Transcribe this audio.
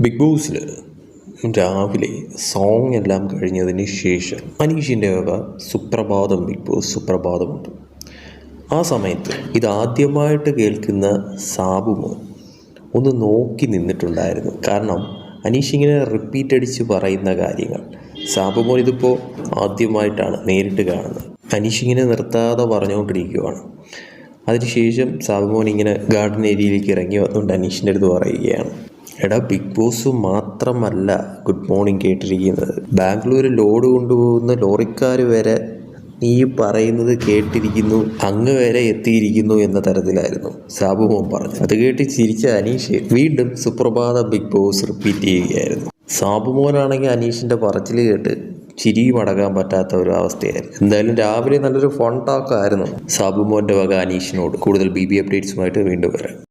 Big ബോസിൽ രാവിലെ song എല്ലാം കഴിഞ്ഞതിന് ശേഷം അനീഷിന്റെ വക സുപ്രഭാതം ബിഗ് ബോസ് സുപ്രഭാതമുണ്ട്. ആ സമയത്ത് ഇതാദ്യമായിട്ട് കേൾക്കുന്ന സാബുമോൻ ഒന്ന് നോക്കി നിന്നിട്ടുണ്ടായിരുന്നു. കാരണം അനീഷ് ഇങ്ങനെ റിപ്പീറ്റ് അടിച്ച് പറയുന്ന കാര്യങ്ങൾ. സാബുമോൻ ഇതിപ്പോൾ ആദ്യമായിട്ടാണ് നേരിട്ട് കാണുന്നത്. അനീഷ് ഇങ്ങനെ നിർത്താതെ പറഞ്ഞുകൊണ്ടിരിക്കുകയാണ് അതിനുശേഷം സാബുമോൻ ഇങ്ങനെ ഗാർഡൻ ഏരിയയിലേക്ക് ഇറങ്ങി വന്നുകൊണ്ട് അനീഷിന്റെ അടുത്ത് പറയുകയാണ്. എടാ ബിഗ് ബോസ് മാത്രമല്ല ഗുഡ് മോർണിംഗ് കേട്ടിരിക്കുന്നത്. ബാംഗ്ലൂർ ലോഡ് കൊണ്ടുപോകുന്ന ലോറിക്കാർ വരെ നീ പറയുന്നത് കേട്ടിരിക്കുന്നു അങ്ങ് വരെ എത്തിയിരിക്കുന്നു എന്ന തരത്തിലായിരുന്നു സാബുമോൻ പറഞ്ഞു അത് കേട്ട് ചിരിച്ച അനീഷ് വീണ്ടും സുപ്രഭാത ബിഗ് ബോസ് റിപ്പീറ്റ് ചെയ്യുകയായിരുന്നു. സാബുമോനാണെങ്കിൽ അനീഷിന്റെ പറച്ചിൽ കേട്ട് ചിരിയും അടക്കാൻ പറ്റാത്ത ഒരു അവസ്ഥയായിരുന്നു. എന്തായാലും രാവിലെ നല്ലൊരു ഫോൺ ടോക്ക് ആയിരുന്നു സാബുമോന്റെ വക അനീഷിനോട്. കൂടുതൽ ബി ബി അപ്ഡേറ്റ്സുമായിട്ട് വീണ്ടും വരാം.